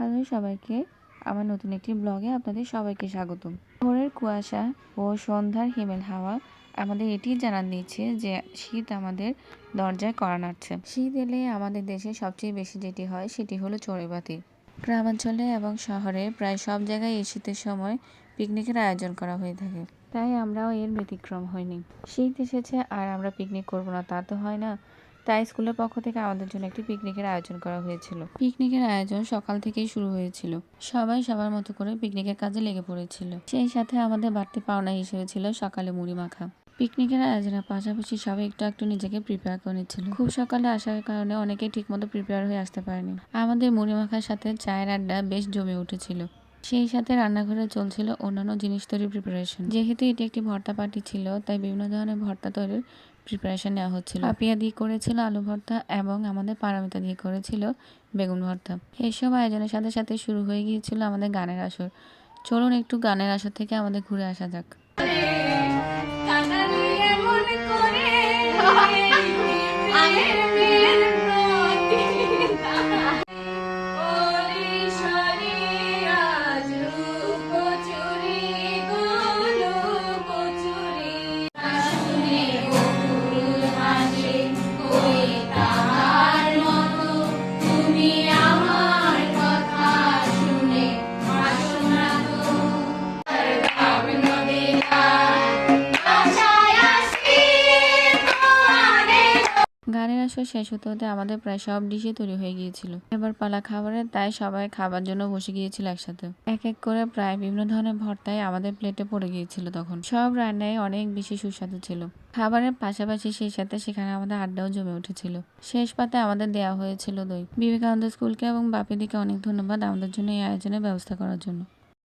Hello সবাইকে, আমার নতুন একটি ব্লগে আপনাদের সবাইকে স্বাগতম। ভোরের কুয়াশা ও সন্ধ্যার হিমেল হাওয়া আমাদের এটি জানান দিচ্ছে যে শীত আমাদের দরজায় কড়া নাড়ছে। শীত এলে আমাদের দেশে সবচেয়ে বেশি যেটি হয় সেটি হলো চড়ুইবাতি। গ্রামাঞ্চলে এবং শহরে প্রায় সব জায়গায় এই শীতের সময় পিকনিকের আয়োজন করা হয়ে থাকে। তাই আমরাও এর ব্যতিক্রম হয়নি। শীত এসেছে আর আমরা পিকনিক করব না, তা তো হয় না। তাই স্কুলের পক্ষ থেকে আমাদের জন্য একটি পিকনিকের আয়োজন করা হয়েছিল। পিকনিকের আয়োজন সকাল থেকেই শুরু হয়েছিল। সবাই সবার মতো করে পিকনিকের কাজে লেগে পড়েছিল। সেই সাথে আমাদের বাড়তি পাওনা হিসেবে ছিল সকালে মুড়ি মাখা। পিকনিকের আয়োজনের পাশাপাশি সবাই একটু একটু নিজেকে প্রিপেয়ার করে নিচ্ছিল। খুব সকালে আসার কারণে অনেকেই ঠিকমতো প্রিপেয়ার হয়ে আসতে পারেনি। আমাদের মুড়ি মাখার সাথে চায়ের আড্ডা বেশ জমে উঠেছিল। সেই সাথে রান্নাঘরে চলছিল অন্যান্য জিনিস তৈরির প্রিপারেশন যেহেতু এটি একটি ভর্তা পার্টি ছিল, তাই বিভিন্ন ধরনের ভর্তা তৈরির প্রিপারেশন নেওয়া হচ্ছিল। পাপিয়া দিয়ে করেছিল আলু ভর্তা এবং আমাদের পারামিতা দিয়ে করেছিল বেগুন ভর্তা। এইসব আয়োজনের সাথে সাথে শুরু হয়ে গিয়েছিল আমাদের গানের আসর। চলুন একটু গানের আসর থেকে আমাদের ঘুরে আসা যাক। কাঙালি Yeah. গানের আসর শেষ হতে হতে আমাদের প্রায় সব ডিশে তৈরি হয়ে গিয়েছিল। এবার পালা খাবারের তাই সবাই খাবার জন্য বসে গিয়েছিল একসাথে। এক এক করে প্রায় বিভিন্ন ধরনের ভর্তায় আমাদের প্লেটে পড়ে গিয়েছিল তখন। সব রান্নায় অনেক বেশি সুস্বাদু ছিল। খাবারের পাশাপাশি সেই সাথে সেখানে আমাদের আড্ডাও জমে উঠেছিল। শেষ পাতে আমাদের দেওয়া হয়েছিল দই। বিবেকানন্দ স্কুলকে এবং বাপিদিকে অনেক ধন্যবাদ আমাদের জন্য এই আয়োজনের ব্যবস্থা করার জন্য।